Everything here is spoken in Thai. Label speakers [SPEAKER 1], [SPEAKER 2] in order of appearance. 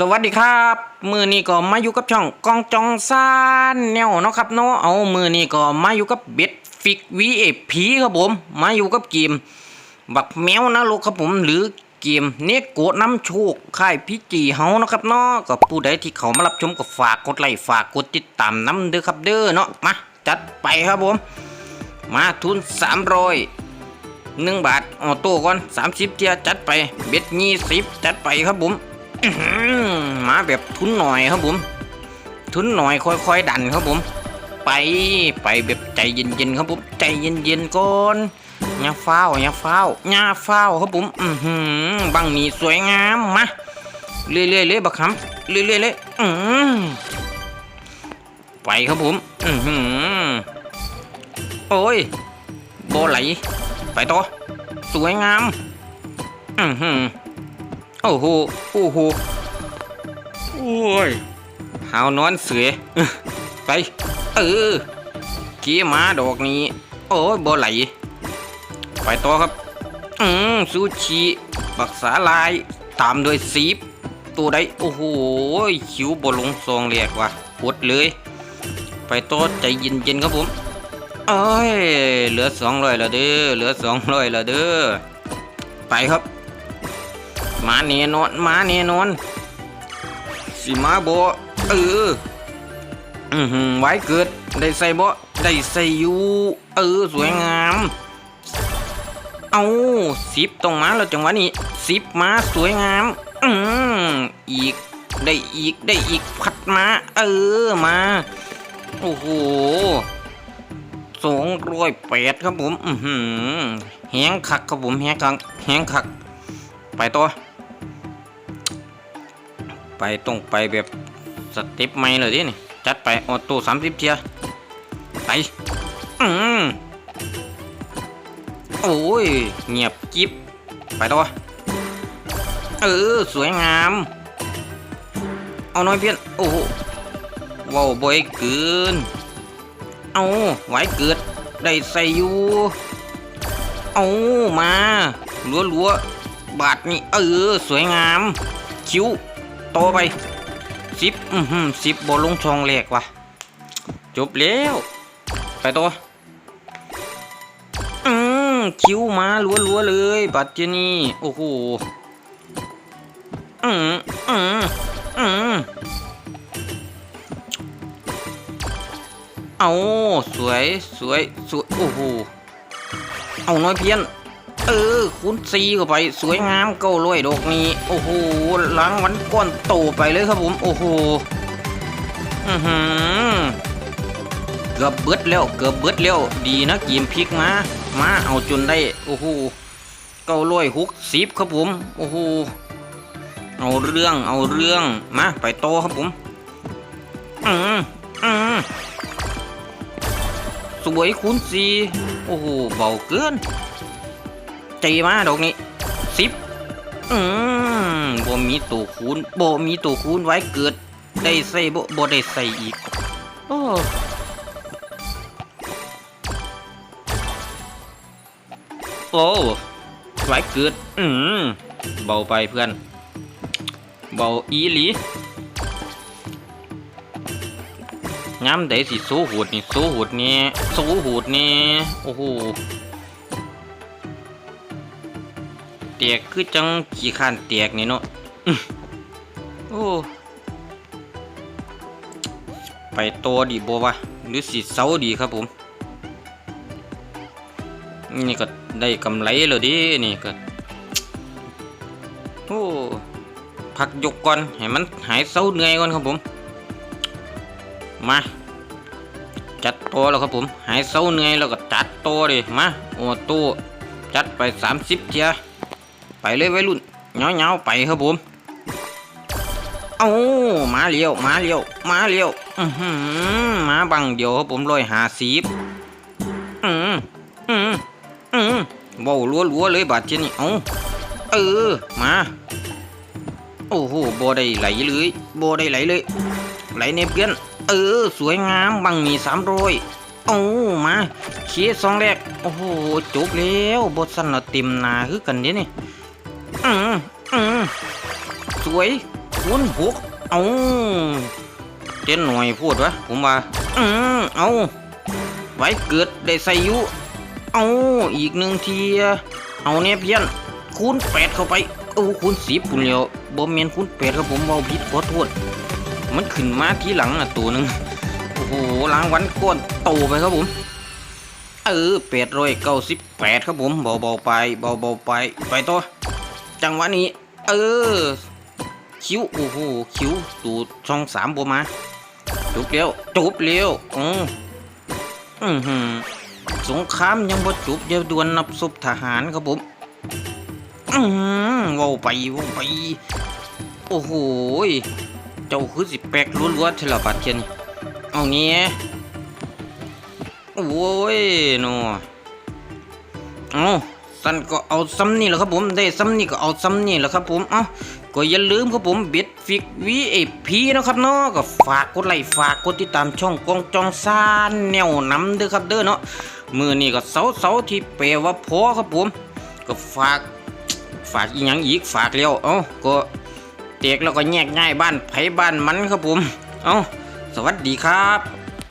[SPEAKER 1] สวัสดีครับ มือนี้ก็มาอยู่กับช่องกองจองซานแนวเนาะครับเนาะเอามือนี้ก็มาอยู่กับเบ็ดฟิกวีเอพีครับผม มาอยู่กับเกมบักแมวนะลูกครับผมหรือเกมเนกโกะน้ำโชคค่ายพี่จีเฮานะครับเนาะกับผู้ใดที่เขามารับชมก็ฝากกดไลค์ฝากกดติดตามน้ำเด้อครับเด้อเนาะมาจัดไปครับผม มาทุน300หนึ่งบาทออโต้ก่อนสามสิบเจียจัดไป เบ็ดยี่สิบจัดไปครับผม มาแบบทุนหน่อยครับผม ทุนหน่อยค่อยๆดันครับผม ไปไปแบบใจเย็นๆครับผมใจเย็นๆก่อนยาเฝ้าวอย่าเฝ้าวอย่าเฝ้าวครับผมอือหือบังนี้สวยงามมาเรื่อยๆเลยบักคำเรื่อยๆเลยอือไปครับผมอือหือโอ้ยโบไหล ไปต่อสวยงามอือหือ อ้โหโอ้โหโอ้ยหาวนอนเสือไป เออกี้มาดอกนี้ โอ้ยบ่ไหล ไปต่อครับ อืมซูชิบักษาลาย ตามด้วยซีบตัวใด โอ้โหคิวบ่ลงซองเรียกว่ะปวดเลย ไปต่อใจเย็นๆครับผมเอ้ยเหลือสองร้อยแล้วเด้อ เหลือสองร้อยแล้วเด้อ ไปครับ มาเนนอนมาเนนอนสิมาโบเอออือหือไว้เกิดได้ใส่บ่ได้ใส่อยู่เออสวยงาม เอาสิบตรงมาแล้วจังหวะนี้สิบมาสวยงาม อืมอีกได้อีกได้อีกพัดมา เออมาโอ้โหสองร้อยแปดครับผม อือหือแหงคักครับผมแหงคักแหงคัก ไปต่อ ไปต้องไปแบบสเต็ปไม่เลยดินี่จัดไปออโต้สามสิบเทียไปอืมโอ้ยเงียบจิบไปต่อเออสวยงาม เอาน้อยเพี้ยนโอ้โหว้าวบอยเกินเอาไว้เกิดได้ใส่อยู่เอามาลัวลัวๆบาทนี่เออสวยงาม คิ้ว โตไปสิบอือหือสิบบอลงช่องแรกว่ะ จบแล้ว ไปตัวอืมคิ้วมาลัวลัวๆเลย บัตรเจนี่ โอ้โหอืมอืมอืมเอาสวยสวยสวย โอ้โห เอาน้อยเพี้ยน เออคูณซีเข้าไปสวยงามเก้าร้อยดอกนี้ โอ้โหล้างวันก้อนโตไปเลยครับผม โอ้โหอือหือเกือบเบิดแล้วเกือบเบิดแล้วดีนะเกมพลิกมามาเอาจนได้โอ้โหเก้าร้อยหกสิบครับผมโอ้โหเอาเรื่องเอาเรื่องมาไปโตครับผมอืมอืมสวยคูณสีโอ้โหเบาเกิน ใจมาดอกนี้สิบอืมบ่มีตัวคูณบ่มีตัวคูณไว้เกิด ได้ใส่บ่บ่ได้ใส่อีกโอ้โอ้ไว้เกิด อืมเบาไปเพื่อน เบาอีหลีย้ำได้สิสู้หูดนี่สู้หูดนี่สู้หูดนี่โอ้โห แตกคือจังขี้ข้านแตกนี่เนาะโอ้ไปโตดีบ่วะหรือสิเซาดีครับผม นี่ก็ได้กำไรแล้วดินี่ก็โอ้พักยกก่อนให้มันหายเซาเหนื่อยก่อนครับผม มาจัดโตแล้วครับผม หายเศร้าเหนื่อยแล้วก็จัดโตดิมาโอ้โตจัดไป 30 เทีย ไปเลยวัยรุ่นเงาๆไปครับผมเอามาเลี้ยวมาเลี้ยวมาเลี้ยวอือหือมาบังเดียวครับผมร้อยหาสิบอืมอืมอืมเบาลัวๆเลยบาดเจ็บนี่เอาเออมาโอ้โหโบได้ไหลเลยโบได้ไหลเลย ไหลในเพื่อน เออ สวยงามบังมีสามร้อยโอ้มาเคสสองแรก โอ้โหจบแล้วบทสันเราเต็มนาคือกันเด้นี่ อืมอืมสวยคูณหกเอาเต้นหน่อยพูดวะผมว่าอืมเอาไว้เกิดได้ใส่ยุ เอาอีกหนึ่งทีเอาเนี่ยเพี้ยนคูณแปดเข้าไปโอ้คูณสิบปุ่นเลียวบอมเมนคูณแปดครับผมเบาผิดขอโทษมันขึ้นมาทีหลังอะตัวหนึ่งโอ้โหล้างวันก้อนโตไปครับผมเออแปดร้อยเก้าสิบแปดครับผมเบาๆไปเบาๆไปไปต่อ จังหวะนี้ เออ คิ้วโอ้โหคิ้วตูดช่องสามบมาจบเร็วจบเร็วอืออือหือสงครามยังบ่จบเดี๋ยวดวนนับศพทหารครับผมอืมเว้าไปว้าไป โอ้โหยเจ้าคือสิแปลกล้วนๆเทละบาดเทียนเอาเงี้ยโอ้ยเนาะเอา สันก็เอาซ้ำนี่แหละครับผม ได้ซ้ำนี่ก็เอาซ้ำนี่แหละครับผมเอ้าก็อย่าลืมครับผมเบ็ดฟิกวีเอพีนะครับเนาะก็ฝากกดไลค์ฝากกดติดตามช่องกองจองซานแนวน้ำเด้อครับเด้อเนาะมือนี่ก็เสาเสาที่แปลว่าพอครับผม ก็ฝากฝากอีหยังอีกฝากแล้วเอ้าก็เตกแล้วก็แยกง่ายบ้านไผบ้านมันครับผม เอ้าสวัสดีครับ